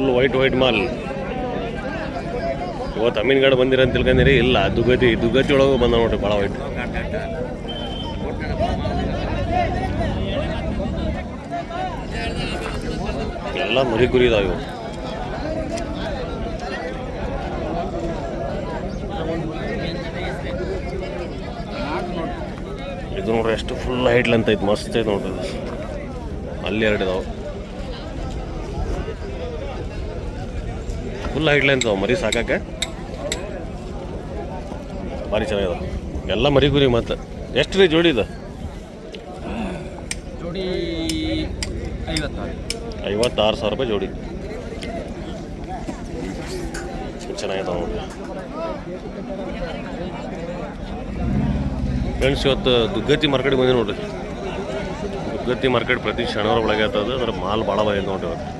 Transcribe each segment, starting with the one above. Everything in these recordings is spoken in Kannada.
Full white white mall. ಇವತ್ತು ಅಮೀನ್ಗಢ ಬಂದಿರ ಅಂತ ತಿಳ್ಕೊಂಡಿರಿ, ಇಲ್ಲ ದುಗತಿ ದುಗತಿ ಒಳಗೆ ಬಂದ ನೋಡ್ರಿ ಭಾಳ ವೈಟ್. ಎಲ್ಲ ಮರಿ ಕುರಿ ಇದಾವೆ ಇದು ನೋಡ್ರಿ, ಎಷ್ಟು ಫುಲ್ ಹೈಟ್ ಅಂತ ಐತೆ, ಮಸ್ತ್ ಐತೆ ನೋಡ್ರಿ. ಅಲ್ಲಿ ಎರಡು ಫುಲ್ ಹೈಡ್ಲೈನ್ಸ್ ಅವು ಮರಿ ಸಾಕಕ್ಕೆ ಭಾರಿ ಚೆನ್ನಾಗಿದೆ. ಎಲ್ಲ ಮರಿ ಗುರಿ ಮತ್ತೆ. ಎಷ್ಟು ರೀ ಜೋಡಿ ಇದು? ಜೋಡಿ ಐವತ್ತು ಐವತ್ತಾರು ಸಾವಿರ ರೂಪಾಯಿ ಜೋಡಿ. ಚೆನ್ನಾಗಿದಾವೆ ನೋಡ್ರಿ ಫ್ರೆಂಡ್ಸ್ ಇವತ್ತು ದುಗ್ಗತಿ ಮಾರ್ಕೆಟ್ಗೆ ಬಂದಿ ನೋಡ್ರಿ. ದುಗ್ಗತಿ ಮಾರ್ಕೆಟ್ ಪ್ರತಿ ಶನಿವಾರ ಒಳಗೆ ಆಗ್ತದೆ ಅದ್ರ ಮಾಲ್ ಭಾಳ ಬಂದಿದೆ ನೋಡ್ರಿ ಇವತ್ತು.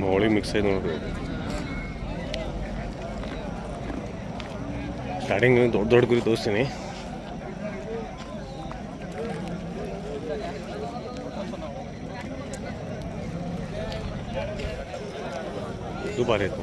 ಮೌಳಿ ಮಿಕ್ಸ್ ಆಯ್ತು ನೋಡ್ರಿ ಸ್ಟಾರ್ಟಿಂಗ್ ದೊಡ್ಡ ದೊಡ್ಡ ಗುರಿ ತೋರಿಸ್ತೀನಿ. ದುಬಾರಿ ಆಯ್ತು.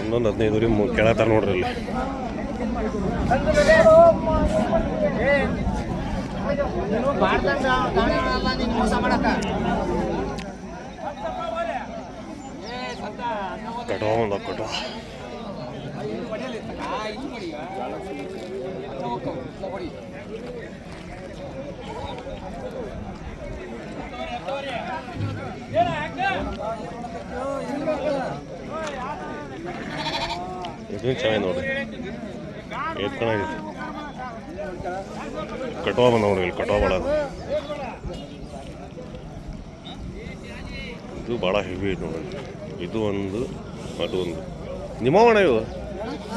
ಒಂದೊಂದು ಹದಿನೈದು ರೀ ಕೆಳತಾರ ನೋಡ್ರಿ ಅಲ್ಲಿ ಕಟೋ ಒಂದು ಕಟ್ಟೋ ಇದು ಚೆನ್ನಾಗಿ ನೋಡ್ರಿ ಎತ್ಕೊಂಡಾಗಿತ್ತು ಕಟೋ ಬಂದ ನೋಡಿ ಇಲ್ಲಿ ಕಟೋ ಭಾಳ ಅದ. ಇದು ಭಾಳ ಹೆವಿ ನೋಡಿ. ಇದು ಒಂದು ಅದು. ಒಂದು ನಿಮ್ಮವಣ ಇವು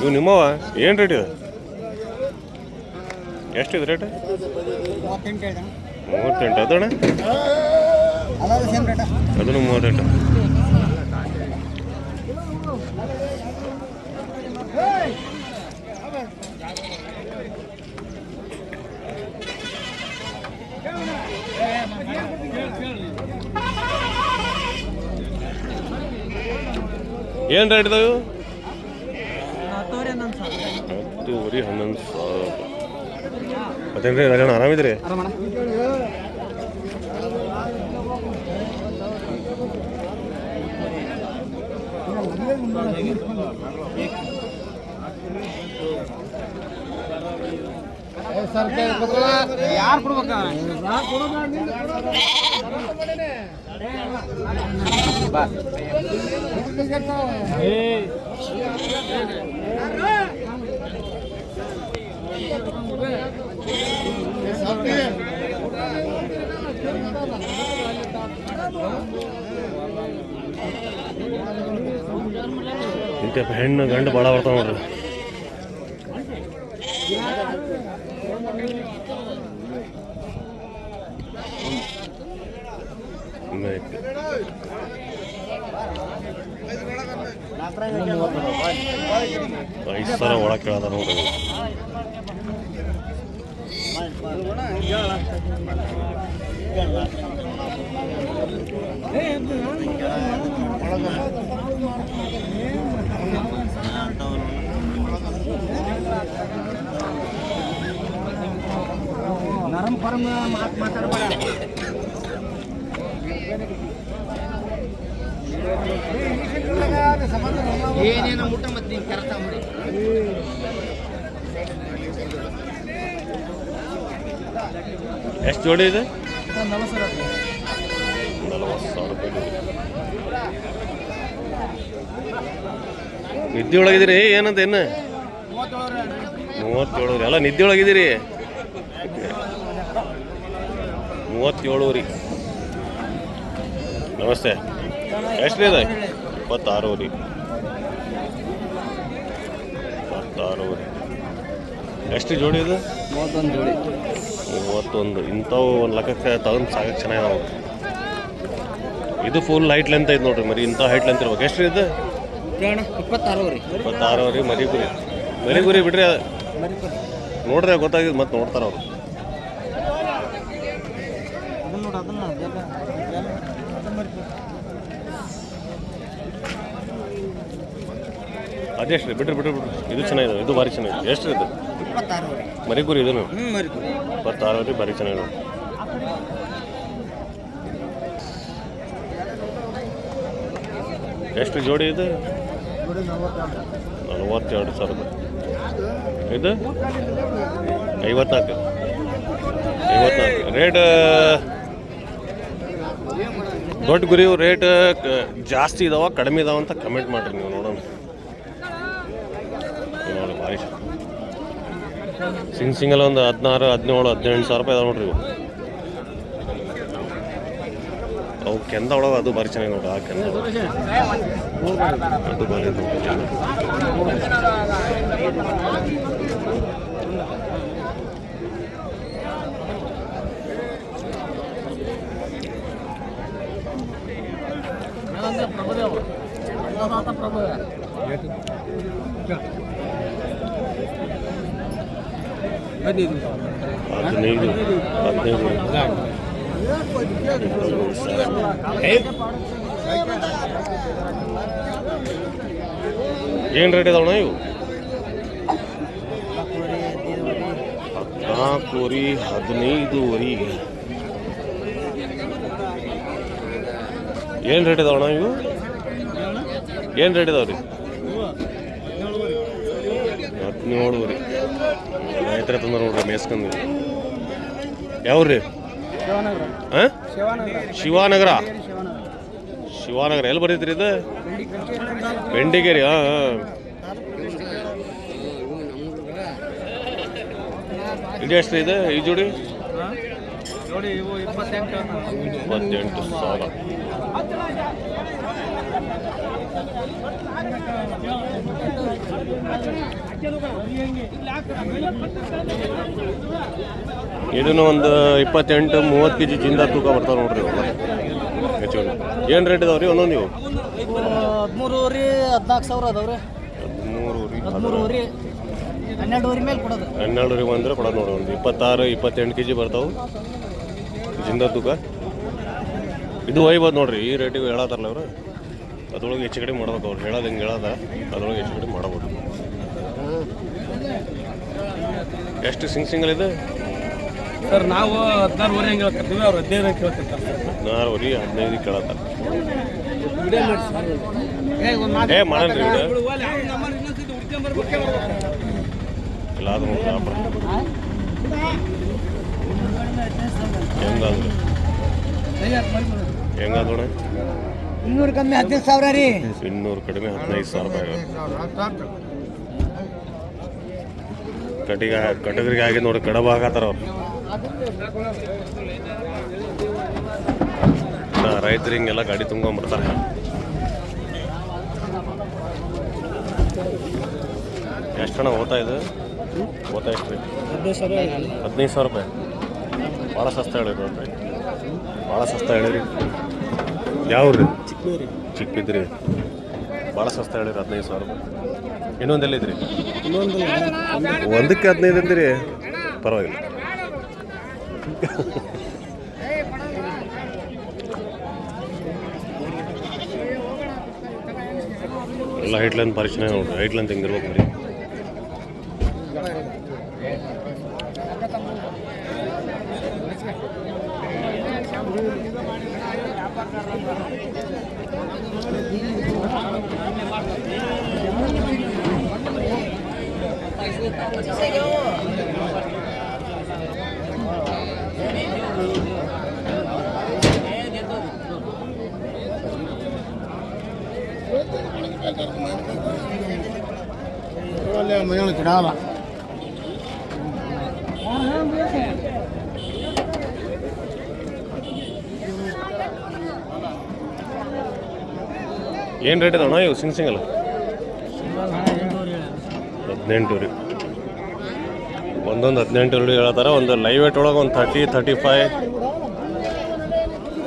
ಇವು ನಿಮ್ಮವ ಏನು ರೇಟ್ ಇದು? ಎಷ್ಟಿದೆ ರೇಟ್ ಮೂವತ್ತೆಂಟು ಅದಣ್ಣ ಅದನ್ನು ಮೂವತ್ತೆಂಟು. ಏನು ರೇಟ್ ಇದಾವೆ ಹತ್ತೂವರೆ ಹನ್ನೊಂದು ಸಾವಿರ ಮತ್ತೇನು ರೀ ರಾಜಣ್ಣ ಆರಾಮಿದ್ರಿ ಯಾರು ಕೊಡ್ಬೇಕ? ಇಂಥ ಹೆಣ್ಣು ಗಂಡು ಭಾಳ ಬರ್ತಾವ ನೋಡ್ರಿ. ಐದು ಸಾವಿರ ಒಳಗೆ ಕೇಳದ ನೋಡ್ರಿ ಇವು. ನರಂ ಪರಂ ಮಾತು ಮಾತಾಡಬೇಡ ಏನೇನು ಊಟ ಮತ್ತೆ ನೀನು ಕರೆಕ್ಟ್ ಮಾಡಿ ಎಷ್ಟು ಜೋಡಿ ಇದೆ. ನಿದ್ದೆ ಒಳಗಿದ್ದೀರಿ? ಏನಂತ ಏನು ಮೂವತ್ತೇಳು ಎಲ್ಲ ನಿದ್ದೆ ಒಳಗಿದ್ದೀರಿ? ಮೂವತ್ತೇಳು ರೀ ನಮಸ್ತೆ. ಎಷ್ಟು ಇದೆ? ಇಪ್ಪತ್ತಾರು ರೀ ಇಪ್ಪತ್ತಾರು. ರೀ ಎಷ್ಟು ಜೋಡಿ ಇದು? ಮೂವತ್ತೊಂದು ಜೋಡಿ. ಮೂವತ್ತೊಂದು. ಇಂಥವು ಒಂದು ಲಕ್ಕಕ್ಕೆ ತಗೊಂಡು ಸಾಕು ಚೆನ್ನಾಗಿ ಇದು ಫುಲ್ ಹೈಟ್ ಲೆಂತ್ ಐತೆ ನೋಡ್ರಿ ಮರಿ ಇಂಥ ಹೈಟ್ ಲೆಂತ್ ಇರ್ಬೇಕು. ಎಷ್ಟು ಇದು? ಇಪ್ಪತ್ತಾರೂವರೆ ಇಪ್ಪತ್ತಾರೂವರೆ ಮರಿ ಗುರಿ. ಮರಿ ಗುರಿ ಬಿಡ್ರಿ. ನೋಡ್ರಿ ಗೊತ್ತಾಗಿದ್ದು ಮತ್ತೆ ನೋಡ್ತಾರೆ ಅವ್ರು ಅದನ್ನ ನೋಡು ಅದನ್ನ ಅದೆಷ್ಟು ರೀ ಬಿಡ್ರಿ ಬಿಡ್ರಿ ಬಿಡ್ರಿ. ಇದು ಚೆನ್ನಾಗಿದೆ ಇದು ಭಾರಿ ಚೆನ್ನಾಗಿದೆ. ಎಷ್ಟು ಇದು? ಇಪ್ಪತ್ತಾರು ರೀ ಮರಿ ಗುರಿ ಇದನ್ನು ಇಪ್ಪತ್ತಾರು ಭಾರಿ ಚೆನ್ನಾಗಿದೆ. ಎಷ್ಟು ಜೋಡಿ ಇದು? ನಲ್ವತ್ತೆರಡು ನಲವತ್ತೆರಡು ಸಾವಿರ ರೂಪಾಯಿ. ಇದು? ಐವತ್ನಾಲ್ಕು. ಐವತ್ನಾಲ್ಕು. ರೇಟ್ ದೊಡ್ಡ ಗುರಿ ರೇಟ್ ಜಾಸ್ತಿ ಇದಾವ ಕಡಿಮೆ ಇದಾವ ಅಂತ ಕಮೆಂಟ್ ಮಾಡ್ರಿ ನೀವು ನೋಡೋಣ. ಇವ್ ನೋಡಿ ಭಾರಿ ಸಿಂಗ್ ಸಿಂಗಲ್ ಒಂದು ಹದಿನಾರು, ಹದಿನೇಳು, ಹದಿನೆಂಟು ಸಾವಿರ ರೂಪಾಯಿ ನೋಡ್ರಿ ಇವು ಅವು ಕೆಂದ ಒಳಗೆ ಅದು ಭಾರಿ ಚೆನ್ನಾಗಿ ನೋಡ್ರಿ, ಆ ಕೆಂದ. ಅದು ಭಾರಿ ಪ್ರಭುದೇವ ನೋಡ್ರಿ. ಹದಿನೈದು. ಹದಿನೈದು ಏನು ರೇಟ್ ಇದಾವಣ್ಣ ಇವು? ಹದಿನಾಲ್ಕುವರಿ, ಹದಿನೈದುವರಿ. ಏನು ರೇಟ್ ಇದಾವಣ ಇವು? ಏನು ರೇಟ್ ಇದಾವ್ರಿ? ಹದಿನೇಳುವರಿ ರೈತರ ತಂದ್ರೆ ನೋಡ್ರಿ ಮೇಸ್ಕಂದು ಯಾವ್ರಿ? ಹಾಂ? ಶಿವನಗರ. ಶಿವಾನಗರ. ಎಲ್ಲಿ ಬರೀತ್ರಿ ಇದು? ಬೆಂಡಿಗೇರಿ, ಹಾಂ ಹಾಂ. ಇದು ಎಷ್ಟು ಇದೆ, ಈ ಜೋಡಿ? ಇಪ್ಪತ್ತೆಂಟು ಸಾವಿರ. ಇದನ್ನು ಒಂದು ಇಪ್ಪತ್ತೆಂಟು ಮೂವತ್ತು ಕೆ ಜಿ ಜಿಂದ ತೂಕ ಬರ್ತಾವೆ ನೋಡ್ರಿ ಹೆಚ್ಚು ಏನು ರೇಟ್ ಇದಾವೆ ರೀ ಒಂದೊಂದು ನೀವು? ಹದಿಮೂರು ರೀ ಹದಿನಾಲ್ಕು ಸಾವಿರ ಅದಾವ್ರಿ ಹದಿಮೂರು ರೀ ಹದಿಮೂರು ರೀ ಹನ್ನೆರಡುವರೆ ಮೇಲೆ ಕೊಡೋದು. ಹನ್ನೆರಡರಿಗೆ ಬಂದರೆ ಕೊಡೋದು ನೋಡಿ ಒಂದು ಇಪ್ಪತ್ತಾರು ಇಪ್ಪತ್ತೆಂಟು ಕೆ ಜಿ ಬರ್ತಾವೆ ಜಿಂದ ತೂಕ. ಇದು ಒಯ್ಬೋದು ನೋಡ್ರಿ ಈ ರೇಟಿಗೆ ಹೇಳತ್ತಾರಲ್ಲ ಅವರು. ಅದ್ರೊಳಗೆ ಹೆಚ್ಚು ಕಡಿಮೆ ಮಾಡ್ಬೇಕು ಅವ್ರು. ಹೇಳೋದು ಹಿಂಗೆ ಹೇಳೋದ ಅದ್ರೊಳಗೆ ಹೆಚ್ಚು ಕಡಿಮೆ ಮಾಡಬಹುದು ಎಷ್ಟು ಸಿಂಗ್ ಸಿಂಗಲ್ ಇದೆ ಸರ್ ನಾವು ಹದಿನಾರುವರೆ ಹಂಗೆ ಹೇಳ್ತಿರ್ತೀವಿ ಅವ್ರು ಹದಿನೈದು ಹಂಗೆ ಕೇಳ್ತಿರ್ತಾರೆ ಹದಿನಾರುವರೆ ಹದಿನೈದು ಕೇಳತ್ತಾರ. ಏ ಮಾಡಲ್ರಿ ಇಲ್ಲ ಅದು ನೋಡಿ ವ್ಯಾಪಾರ ಹೆಂಗಾದ್ರು? ಹೆಂಗಾದ್ರು ಇನ್ನೂರು ಕಮ್ಮಿ ಹದಿನೈದು ಸಾವಿರ ರೀ. ಇನ್ನೂರು ಕಡಿಮೆ ಹದಿನೈದು ಸಾವಿರ ರೂಪಾಯಿ. ಕಟಿಗೆ ಕಟಗರಿಗೆ ಆಗಿ ನೋಡಿ ಕಡಬ ಹಾಕತ್ತಾರ ಅವ್ರು ರೈತರು ಹಿಂಗೆಲ್ಲ ಗಾಡಿ ತುಂಬ್ಕೊಂಬರ್ತಾರೆ ಎಷ್ಟಣ ಓದ್ತಾ ಇದು? ಓದ್ತಾ ಎಷ್ಟು ಹದಿನೈದು ಸಾವಿರ ರೂಪಾಯಿ. ಭಾಳ ಸಸ್ತ ಹೇಳಿದ್ರು ಅಂತ. ಭಾಳ ಸಸ್ತ ಹೇಳಿರಿ ಯಾವ್ರಿ? ಚಿಕ್ಕ ಚಿಕ್ಕಿದ್ರಿ ಭಾಳ ಸಸ್ತ ಹೇಳಿರಿ ಹದಿನೈದು ಸಾವಿರ ರೂಪಾಯಿ. ಇನ್ನೊಂದು ಎಲ್ಲಿದ್ರಿ? ಇನ್ನೊಂದು ಒಂದಕ್ಕೆ ಹದಿನೈದು ಅಂದಿರಿ? ಪರವಾಗಿಲ್ಲ. ಎಲ್ಲ ಹೈಟ್ಲೈನ್ ಪರಿಶೀಲನೆ ನೋಡ್ರಿ. ಹೈಟ್ಲೈನ್ ತೆಗೆದಿರ್ಬೇಕು ಬರೀ ಕಿಡಾಲ ಏನು ರೇಟ್ ಇದೆ ಅಣ್ಣ ಇವು? Sing single? ಹದಿನೆಂಟು ರೀ. ಒಂದೊಂದು ಹದಿನೆಂಟು ಎರಡು ಹೇಳತ್ತಾರ ಒಂದು ಲೈವ್ ವೇಟ್ ಒಳಗೆ ಒಂದು thirty thirty five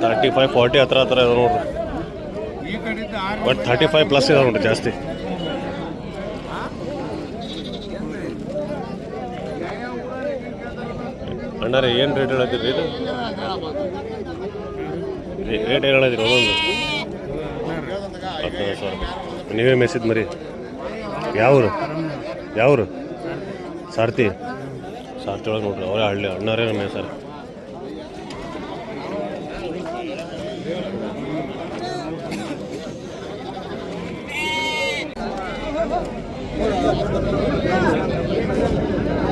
thirty five forty ಹತ್ರ ಹತ್ರ ಇದೆ ನೋಡ್ರಿ. ಬಟ್ ತರ್ಟಿ ಫೈವ್ ಪ್ಲಸ್ ಇದೆ ನೋಡ್ರಿ ಜಾಸ್ತಿ. ಅಣ್ಣಾರೆ, ಏನು ರೇಟ್ ಹೇಳಿದ್ರಿ ಇದು? ರೇಟ್ ಹೇಳತ್ತೀರಿ ಒಂದೊಂದು. ಸಾವಿರ ನೀವೇ ಮೆಸಿದ್ ಮರಿ. ಯಾವ್ರು? ಯಾವ್ರು? ಸಾರ್ತಿ. ಸಾರ್ತಿ ಒಳಗೆ ನೋಡ್ರಿ ಅವರೇ ಹಳ್ಳಿ, ಅಣ್ಣರೇ ನಮ್ಮ ಹೆಸರು.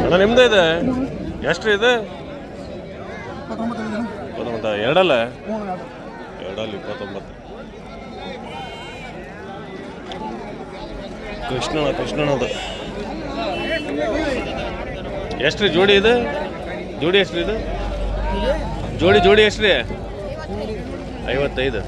ಅಣ್ಣ, ನಿಮ್ದು ಇದೆ? ಎಷ್ಟು ಇದೆ? ಇಪ್ಪತ್ತೊಂಬತ್ತ. ಎರಡಲ್ಲ? ಎರಡಲ್ಲಿ ಇಪ್ಪತ್ತೊಂಬತ್ತು. ಕೃಷ್ಣನ ಕೃಷ್ಣನದು ಎಷ್ಟು ರೀ ಜೋಡಿ ಇದು? ಜೋಡಿ ಎಷ್ಟು ರೀ ಇದು? ಜೋಡಿ ಜೋಡಿ ಎಷ್ಟು ರೀ ಐವತ್ತೈದು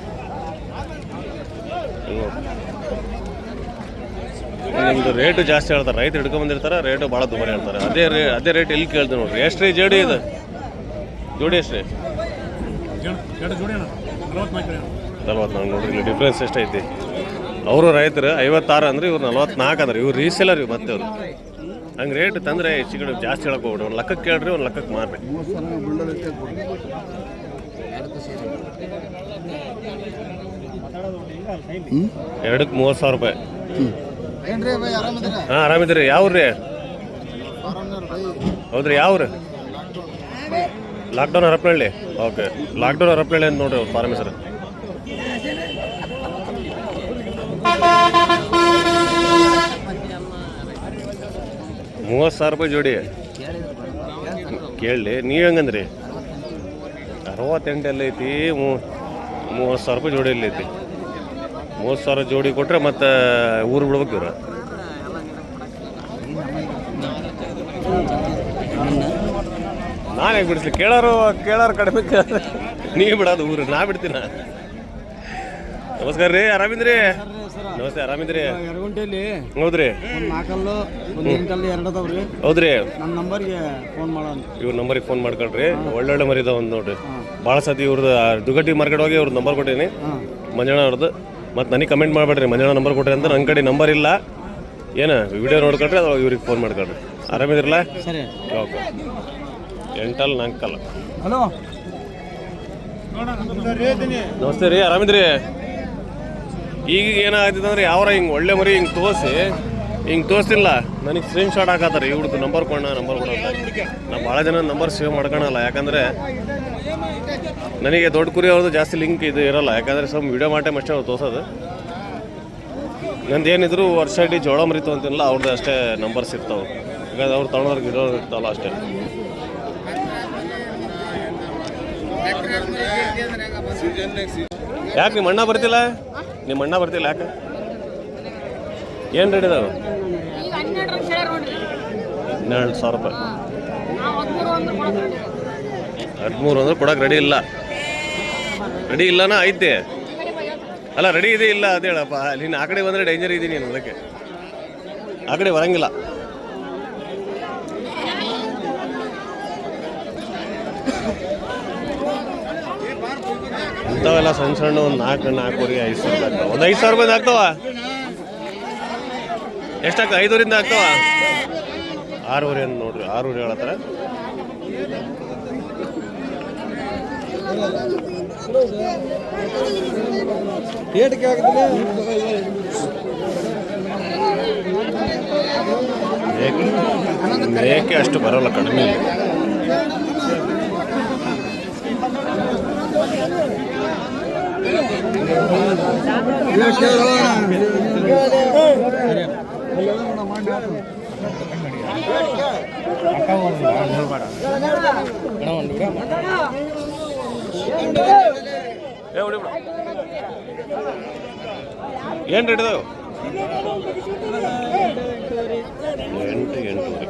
ನಿಮ್ದು ರೇಟು ಜಾಸ್ತಿ ಹೇಳ್ತಾರೆ. ರೈತರು ಹಿಡ್ಕೊಂಬಂದಿರ್ತಾರೆ, ರೇಟು ಭಾಳ ದುಬಾರಿ ಹೇಳ್ತಾರೆ. ಅದೇ ರೇ, ಅದೇ ರೇಟ್ ಎಲ್ಲಿ ಕೇಳ್ತೀವಿ ನೋಡ್ರಿ. ಎಷ್ಟು ರೀ ಜೋಡಿ ಇದು? ಜೋಡಿ ಎಷ್ಟು ರೀ ನಲ್ವತ್ನಾಲ್ಕು ನೋಡ್ರಿ ಡಿಫ್ರೆನ್ಸ್ ಎಷ್ಟೈತಿ. ಅವರು ರೈತರು ಐವತ್ತಾರು ಅಂದ್ರೆ ಇವ್ರು ನಲ್ವತ್ನಾಲ್ಕು ಅಂದ್ರೆ ಇವ್ರು ರೀಸೇಲರ್ ಇವ್ರು ಮತ್ತೆ ಅವ್ರು ಹಂಗೆ ರೇಟ್ ತಂದರೆ ಹೆಚ್ಚು ಕಡೆ ಜಾಸ್ತಿ ಹೇಳಕ್ಕೆ ಹೋಗ್ಬಿಡ್ರಿ ಒಂದು ಲೆಕ್ಕಕ್ಕೆ ಕೇಳ್ರಿ, ಒಂದು ಲಕ್ಕಕ್ಕೆ ಮಾರ್ರಿ. ಎರಡಕ್ಕೆ ಮೂವತ್ತು ಸಾವಿರ ರೂಪಾಯಿ. ಹಾಂ, ಆರಾಮಿದ್ದೀರಿ. ಯಾವ್ರಿ ಹೌದ್ರಿ, ಯಾವ್ರಿ? Lockdown Harapanahalli. Okay lockdown Harapanahalli ಅಂತ ನೋಡ್ರಿ ಫಾರ್ಮ್ ಹೆಸರು ಮೂವತ್ತು ಸಾವಿರ ರೂಪಾಯಿ ಜೋಡಿ. ಕೇಳಲಿ ನೀವು ಹೆಂಗಂದ್ರಿ? ಅರವತ್ತೆಂಟು ಮೂ, ಮೂವತ್ತು ಸಾವಿರ ರೂಪಾಯಿ ಜೋಡಿ ಎಲ್ಲ ಐತಿ. ಮೂವತ್ತು ಸಾವಿರ ಜೋಡಿ ಕೊಟ್ಟರೆ ಮತ್ತೆ ಊರು ಬಿಡ್ಬೇಕು ಇವ್ರು. ನಾನು ಹೇಗೆ ಬಿಡಿಸ್ಲಿ? ಕೇಳೋರು ಕೇಳೋರು ಕಡಿಮೆ ನೀವು ಬಿಡೋದು ಊರು, ನಾ ಬಿಡ್ತೀನ? ನಮಸ್ಕಾರ ರೀ, ಆರಾಮಿದ್ರಿ? ನಮಸ್ತೆ ಆರಾಮಿದ್ರಿ ಎರಗುಂಟೆಯಲ್ಲಿ ಹೌದ್ರಿ. ಒಂದು ನಾಲ್ಕಲ್ಲು ಒಂದು ಎಂಟಲ್ಲು ಎರಡು ಅದಾವ್ರಿ ಹೌದ್ರಿ. ನನ್ನ ನಂಬರ್ಗೆ ಫೋನ್ ಮಾಡೋಣ ಇವ್ರ ನಂಬರಿಗೆ ಫೋನ್ ಮಾಡ್ಕೊಳ್ರಿ. ಒಳ್ಳೊಳ್ಳೆ ಮರಿ ಇದಾವ ಒಂದು ನೋಡ್ರಿ. ಭಾಳ ಸತಿ ಇವ್ರದ್ದು ದುಗಟ್ಟಿ ಮಾರ್ಕೆಟ್ ಹೋಗಿ ಇವ್ರ ನಂಬರ್ ಕೊಟ್ಟೀನಿ. ಮಂಜಣ್ಣ ಅವ್ರದ್ದು ಮತ್ತು ನನಗೆ ಕಮೆಂಟ್ ಮಾಡಬೇಡ್ರಿ ಮಂಜಣ್ಣ ನಂಬರ್ ಕೊಟ್ಟರೆ ಅಂತ ನನ್ನ ಕಡೆ ನಂಬರ್ ಇಲ್ಲ. ಏನು ವಿಡಿಯೋ ನೋಡ್ಕೊಳ್ರಿ ಅದು ಇವ್ರಿಗೆ ಫೋನ್ ಮಾಡ್ಕೊಳ್ರಿ. ಆರಾಮಿದ್ರಲ್ಲ ಸರಿ. ಓಕೆ. ಎಂಟಲ್ ನಾಲ್ಕಲ್ಲ ಹಲೋ. ನಮಸ್ತೆ ರೀ ಆರಾಮಿದ್ರಿ ಈಗ ಏನಾಗ್ತಿದೆ ಅಂದ್ರೆ ಯಾವ್ರ ಹಿಂಗೆ ಒಳ್ಳೆ ಮರಿ ಹಿಂಗೆ ತೋರಿಸಿ, ಹಿಂಗೆ ತೋರಿಸಿಲ್ಲ. ನನಗೆ ಸ್ಕ್ರೀನ್ ಶಾಟ್ ಹಾಕತ್ತಾರೆ. ಹುಡುಗ ನಂಬರ್ ಕೊಡ ನಂಬರ್ ಕೊಡ ನಾವು ಭಾಳ ಜನ ನಂಬರ್ ಸೇವ್ ಮಾಡ್ಕೊಳಲ್ಲ ಯಾಕಂದರೆ ನನಗೆ ದೊಡ್ಡ ಕುರಿ ಅವ್ರದ್ದು ಜಾಸ್ತಿ ಲಿಂಕ್ ಇದು ಇರಲ್ಲ. ಯಾಕಂದರೆ ಸ್ವಲ್ಪ ವಿಡಿಯೋ ಮಾಡೇ ಅಷ್ಟೇ ಅವ್ರು ತೋರ್ಸೋದು. ನಂದು ಏನಿದ್ರು ವರ್ಷ ಇಡೀ ಜೋಳ ಮರಿತು ಅಂತಿಲ್ಲ ಅವ್ರದ್ದು ಅಷ್ಟೇ ನಂಬರ್ಸ್ ಇರ್ತಾವೆ. ಯಾಕಂದ್ರೆ ಅವ್ರು ತೊಗೊಂಡವ್ರಿಗೆ ಗಿಡೋ ಇರ್ತಾವಲ್ಲ ಅಷ್ಟೇ. ಯಾಕೆ ನಿಮ್ಮ ಅಣ್ಣ ಬರ್ತಿಲ್ಲ? ನಿಮ್ಮ ಅಣ್ಣ ಬರ್ತಿಲ್ಲ ಯಾಕೆ? ಏನು ರೇಟ್ ಇದಾವೆ? ಹನ್ನೆರಡು ಸಾವಿರ ರೂಪಾಯಿ. ಹದಿಮೂರು ಅಂದ್ರೆ ಕೊಡಕ್ಕೆ ರೆಡಿ ಇಲ್ಲ. ರೆಡಿ ಇಲ್ಲನಾ ಐತೆ. ಅಲ್ಲ ರೆಡಿ ಇದೆ ಇಲ್ಲ ಅದೇಳಪ್ಪ ಹೇಳಪ್ಪ. ನೀನು ಆ ಕಡೆ ಬಂದರೆ ಡೇಂಜರ್ ಇದೀನಿ ನೀನು ಅದಕ್ಕೆ. ಆ ಕಡೆ ಬರಂಗಿಲ್ಲ. ಇಂಥವೆಲ್ಲ ಸಣ್ಣ ಸಣ್ಣ ಒಂದು ನಾಲ್ಕು ನಾಲ್ಕೂವರೆ ಐದು ಸಾವಿರ ಆಗ್ತಾವೆ. ಒಂದು ಐದು ಸಾವಿರ ರೂಪಾಯಿ ಆಗ್ತಾವ? ಎಷ್ಟಾಗ ಐದೂರಿಂದ ಆಗ್ತಾವ? ಆರೂರಿ ಅಂತ ನೋಡ್ರಿ ಆರೂವರೆ ಹೇಳತ್ತಾರ. ಮೇಕೆ ಅಷ್ಟು ಬರೋಲ್ಲ ಕಡಿಮೆ ಇದೆ. ಏ ಹೊಡಿ ಬಿಡು. ಏನ್ ರೇಟ್ ಇದಾವೆ ಎಂಟು ಎಂಟೂವರೆ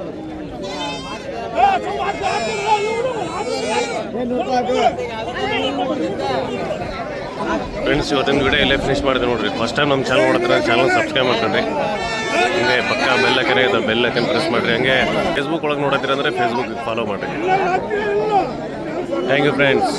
ಫ್ರೆಂಡ್ಸ್ ಇವತ್ತಿನ ವಿಡಿಯೋ ಇಲ್ಲೇ ಫಿನಿಶ್ ಮಾಡಿದೆ ನೋಡ್ರಿ. ಫಸ್ಟ್ ಟೈಮ್ ನಮ್ಮ ಚಾನಲ್ ನೋಡ್ತಾರೆ ಚಾನಲ್ ಸಬ್ಸ್ಕ್ರೈಬ್ ಮಾಡ್ಕೊಂಡ್ರಿ ಹಂಗೆ ಪಕ್ಕ ಬೆಲ್ಲ ಐಕನ್ ಇದೆ ಬೆಲ್ಲ ಕೆನ್ ಪ್ರೆಸ್ ಮಾಡಿರಿ. ಹಂಗೆ ಫೇಸ್ಬುಕ್ ಒಳಗೆ ನೋಡತ್ತೀರ ಫೇಸ್ಬುಕ್ ಫಾಲೋ ಮಾಡಿರಿ. Thank you friends